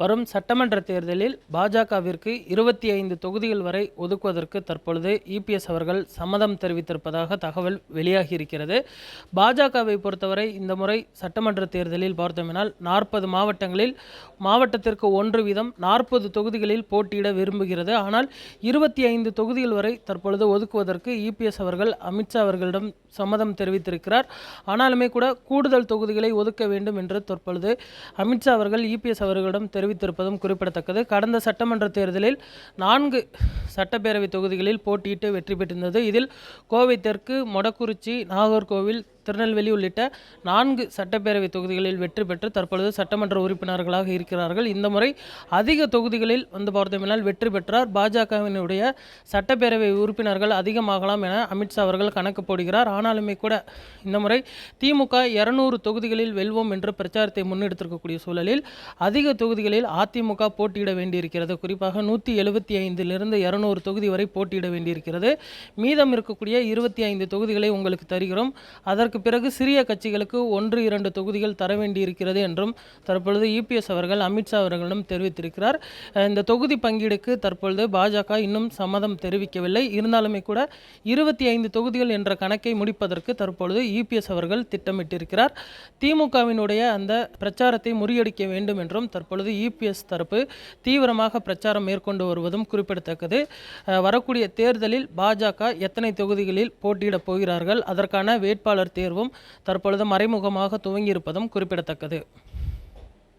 வரும் சட்டமன்ற தேர்தலில் பாஜகவிற்கு இருபத்தி ஐந்து தொகுதிகள் வரை ஒதுக்குவதற்கு தற்பொழுது இபிஎஸ் அவர்கள் சம்மதம் தெரிவித்திருப்பதாக தகவல் வெளியாகியிருக்கிறது. பாஜகவை பொறுத்தவரை இந்த முறை சட்டமன்ற தேர்தலில் பார்த்தோமினால் நாற்பது மாவட்டங்களில் மாவட்டத்திற்கு ஒன்று வீதம் நாற்பது தொகுதிகளில் போட்டியிட விரும்புகிறது. ஆனால் இருபத்தி ஐந்து தொகுதிகள் வரை தற்பொழுது ஒதுக்குவதற்கு இபிஎஸ் அவர்கள் அமித்ஷா அவர்களிடம் சம்மதம் தெரிவித்திருக்கிறார். ஆனாலுமே கூட கூடுதல் தொகுதிகளை ஒதுக்க வேண்டும் என்று தற்பொழுது அமித்ஷா அவர்கள் இபிஎஸ் அவர்களிடம் தெரிவித்திருப்பதும் குறிப்பிடத்தக்கது. கடந்த சட்டமன்ற தேர்தலில் நான்கு சட்டப்பேரவை தொகுதிகளில் போட்டியிட்டு வெற்றி பெற்றிருந்தது. இதில் கோவை தெற்கு மொடக்குறிச்சி நாகர்கோவில் திருநெல்வேலி உள்ளிட்ட நான்கு சட்டப்பேரவை தொகுதிகளில் வெற்றி பெற்று தற்பொழுது சட்டமன்ற உறுப்பினர்களாக இருக்கிறார்கள். இந்த முறை அதிக தொகுதிகளில் வந்து பார்த்தோம்னால் வெற்றி பெற்றார். பாஜகவினுடைய சட்டப்பேரவை உறுப்பினர்கள் அதிகமாகலாம் என அமித்ஷா அவர்கள் கணக்கு போடுகிறார். ஆனாலுமே கூட இந்த முறை திமுக இருநூறு தொகுதிகளில் வெல்வோம் என்று பிரச்சாரத்தை முன்னெடுத்திருக்கக்கூடிய சூழலில் அதிக தொகுதிகளில் அதிமுக போட்டியிட வேண்டியிருக்கிறது. குறிப்பாக நூற்றி எழுபத்தி ஐந்திலிருந்து இரநூறு தொகுதி வரை போட்டியிட வேண்டியிருக்கிறது. மீதம் இருக்கக்கூடிய இருபத்தி ஐந்து தொகுதிகளை உங்களுக்கு தருகிறோம். அதற்கு பிறகு சிறிய கட்சிகளுக்கு ஒன்று இரண்டு தொகுதிகள் தர வேண்டியிருக்கிறது என்றும் தற்பொழுது இபிஎஸ் அவர்கள் அமித்ஷா அவர்களிடம் தெரிவித்திருக்கிறார். இந்த தொகுதி பங்கீடுக்கு தற்பொழுது பாஜக இன்னும் சம்மதம் தெரிவிக்கவில்லை. இருந்தாலுமே கூட இருபத்தி ஐந்து தொகுதிகள் என்ற கணக்கை முடிப்பதற்கு தற்பொழுது இபிஎஸ் அவர்கள் திட்டமிட்டிருக்கிறார். திமுகவினுடைய அந்த பிரச்சாரத்தை முறியடிக்க வேண்டும் என்றும் தற்பொழுது இபிஎஸ் தரப்பு தீவிரமாக பிரச்சாரம் மேற்கொண்டு வருவதும் குறிப்பிடத்தக்கது. வரக்கூடிய தேர்தலில் பாஜக எத்தனை தொகுதிகளில் போட்டியிடப் போகிறார்கள் அதற்கான வேட்பாளர் தேர்வும் தற்பொழுது மறைமுகமாக துவங்கியிருப்பதும் குறிப்பிடத்தக்கது.